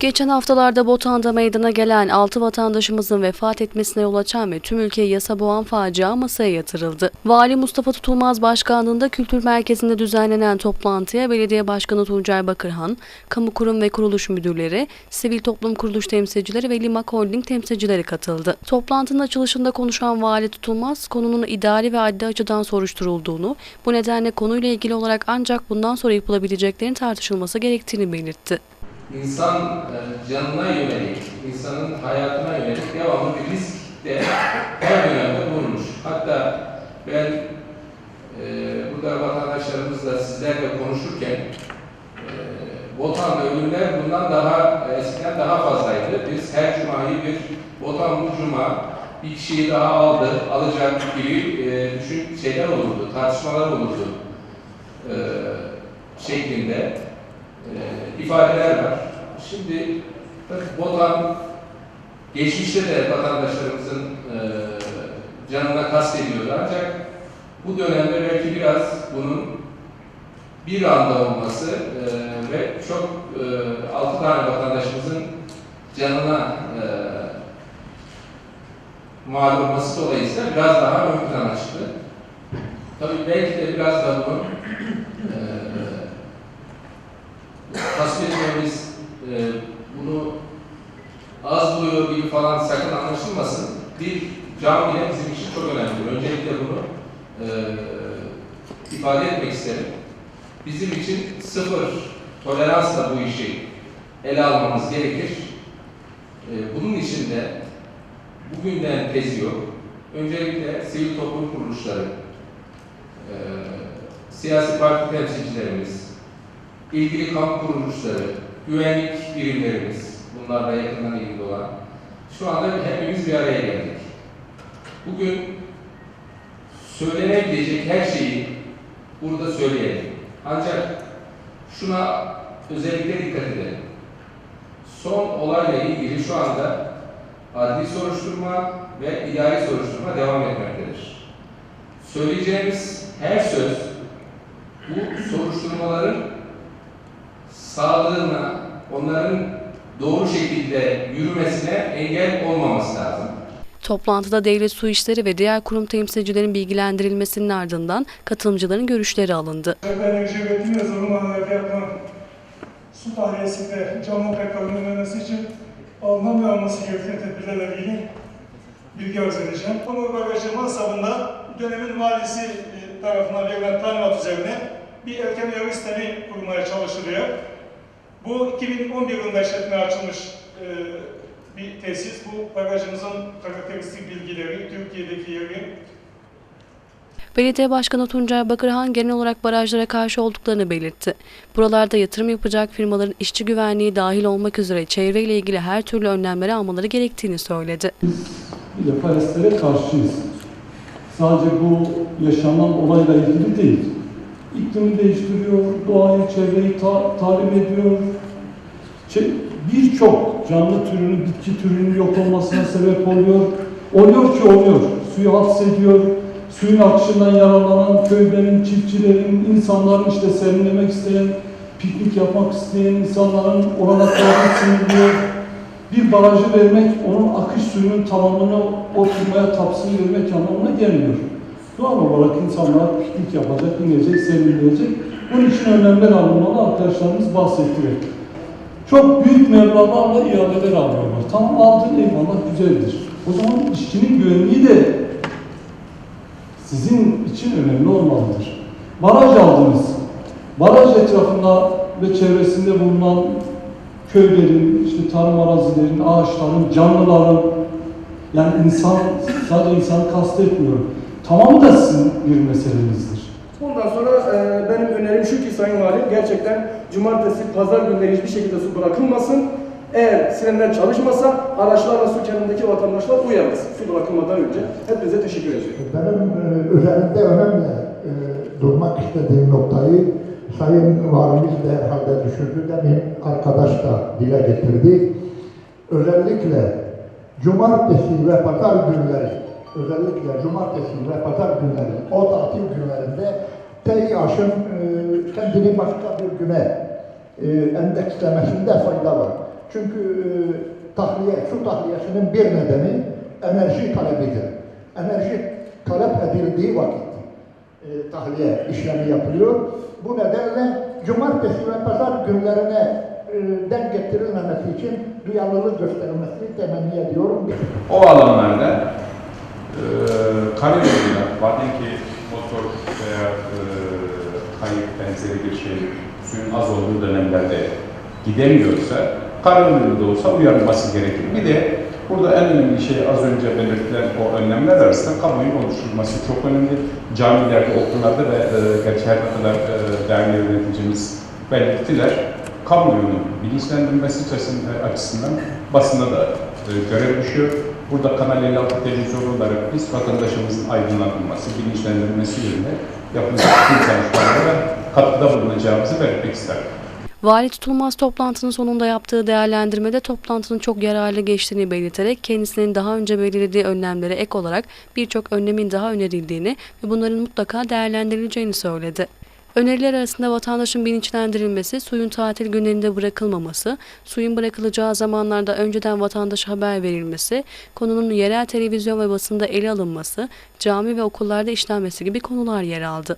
Geçen haftalarda Botan'da meydana gelen 6 vatandaşımızın vefat etmesine yol açan ve tüm ülkeyi yasa boğan facia masaya yatırıldı. Vali Mustafa Tutulmaz Başkanlığında Kültür Merkezi'nde düzenlenen toplantıya Belediye Başkanı Tuncay Bakırhan, kamu kurum ve kuruluş müdürleri, sivil toplum kuruluş temsilcileri ve Limak Holding temsilcileri katıldı. Toplantının açılışında konuşan Vali Tutulmaz, konunun idari ve adli açıdan soruşturulduğunu, bu nedenle konuyla ilgili olarak ancak bundan sonra yapılabileceklerin tartışılması gerektiğini belirtti. İnsan e, canına yönelik, insanın hayatına yönelik devamlı bir risk de her dönemde bulunmuş. Hatta ben e, burada vatandaşlarımızla sizlerle konuşurken e, Botan'da ölümler bundan daha eskiden daha fazlaydı. Biz her cumayı bir Botan bu cuma bir kişiyi daha aldı, alacak gibi e, düşün şeyler olurdu, tartışmalar olurdu e, şeklinde e, ifadeler var. Şimdi tabii Botan geçmişte de vatandaşlarımızın e, canına kastediyordu ancak bu dönemde belki biraz bunun bir anda olması e, ve çok e, altı tane vatandaşımızın canına e, mal olması dolayısıyla biraz daha ön plana çıktı. Tabii belki de biraz da bunun e, tasvir etmemiz, e, bunu az buluyor gibi falan sakın anlaşılmasın. Bir cam bile bizim için çok önemli. Öncelikle bunu e, ifade etmek isterim. Bizim için sıfır toleransla bu işi ele almamız gerekir. E, bunun için de bugünden tezi yok. Öncelikle sivil toplum kuruluşları, e, siyasi parti temsilcilerimiz, ilgili kamu kuruluşları, güvenlik birimlerimiz, bunlarla yakından ilgili olan, şu anda hepimiz bir araya geldik. Bugün söylenebilecek her şeyi burada söyleyelim. Ancak şuna özellikle dikkat edelim. Son olayla ilgili şu anda adli soruşturma ve idari soruşturma devam etmektedir. Söyleyeceğimiz her söz bu soruşturmaların sağlığına, onların doğru şekilde yürümesine engel olmaması lazım. Toplantıda devlet su işleri ve diğer kurum temsilcilerin bilgilendirilmesinin ardından katılımcıların görüşleri alındı. Enerji üretimi ve zorunlu alanlarda yapılan su tahliyesinde canlı PK'nın önlenmesi için alınan ve alması gereken tedbirlerle ilgili bilgi arz edeceğim. Kamu bagajı masrafında dönemin valisi e, tarafından verilen talimat üzerine bir erken uyarı sistemi kurulmaya çalışılıyor. Bu 2011 yılında işletmeye açılmış e, bir tesis. Bu bagajımızın karakteristik bilgileri, Türkiye'deki yeri, Belediye Başkanı Tuncay Bakırhan genel olarak barajlara karşı olduklarını belirtti. Buralarda yatırım yapacak firmaların işçi güvenliği dahil olmak üzere çevreyle ilgili her türlü önlemleri almaları gerektiğini söyledi. Bir defa HES'lere karşıyız. Sadece bu yaşanan olayla ilgili değil. İklimi değiştiriyor, doğayı, çevreyi ta- tahrip ediyor. Çe- Birçok canlı türünün, bitki türünün yok olmasına sebep oluyor. Oluyor ki oluyor. Suyu hapsediyor. Suyun akışından yararlanan köylerin, çiftçilerin, insanların işte serinlemek isteyen, piknik yapmak isteyen insanların olanaklarını sınırlıyor bir barajı vermek, onun akış suyunun tamamını o firmaya tapsın vermek anlamına gelmiyor. Doğal olarak insanlar piknik yapacak, inecek, serinleyecek. Bunun için önlemler alınmalı, arkadaşlarımız bahsettiler. Çok büyük meblağlarla iadeler alıyorlar. Tamam aldın eyvallah güzeldir. O zaman işçinin güvenliği de sizin için önemli olmalıdır. Baraj aldınız. Baraj etrafında ve çevresinde bulunan köylerin, işte tarım arazilerin, ağaçların, canlıların, yani insan, sadece insanı kastetmiyorum. Tamamı da sizin bir meselenizdir. Ondan sonra e, benim önerim şu ki Sayın Valim gerçekten cumartesi, pazar günleri hiçbir şekilde su bırakılmasın. Eğer sirenler çalışmasa araçlarla su kenarındaki vatandaşlar uyarız su bırakılmadan önce. Hepinize teşekkür ediyorum. Benim e, üzerinde önemli e, durmak istediğim noktayı Sayın Valimiz de herhalde düşürdü. Demin arkadaş da dile getirdi. Özellikle cumartesi ve pazar günleri, özellikle cumartesi ve pazar günleri, o tatil günlerinde TİAŞ'ın e, kendini başka bir güne e, endekslemesinde fayda var. Çünkü e, tahliye, su tahliyesinin bir nedeni enerji talebidir. Enerji talep edildiği vakit e, tahliye işlemi yapılıyor. Bu nedenle cumartesi ve pazar günlerine e, denk getirilmemesi için duyarlılık gösterilmesini temenni ediyorum. O alanlarda karayoluyla, madem ki motor veya e, kayık benzeri bir şey suyun az olduğu dönemlerde gidemiyorsa karayoluyla da olsa uyarılması gerekir. Bir de burada en önemli şey az önce belirtilen o önlemler arasında kamuoyu oluşturulması çok önemli. Camilerde, okullarda ve e, gerçi her ne kadar e, derneği yöneticimiz belirttiler. Kamuoyunun bilinçlendirilmesi açısından- açısından basında da e, görev düşüyor. Burada Kanal 56 televizyon olarak biz vatandaşımızın aydınlatılması, bilinçlendirilmesi yönünde yapılacak tüm çalışmalara katkıda bulunacağımızı belirtmek isterim. Vali Tutulmaz toplantının sonunda yaptığı değerlendirmede toplantının çok yararlı geçtiğini belirterek kendisinin daha önce belirlediği önlemlere ek olarak birçok önlemin daha önerildiğini ve bunların mutlaka değerlendirileceğini söyledi. Öneriler arasında vatandaşın bilinçlendirilmesi, suyun tatil günlerinde bırakılmaması, suyun bırakılacağı zamanlarda önceden vatandaşa haber verilmesi, konunun yerel televizyon ve basında ele alınması, cami ve okullarda işlenmesi gibi konular yer aldı.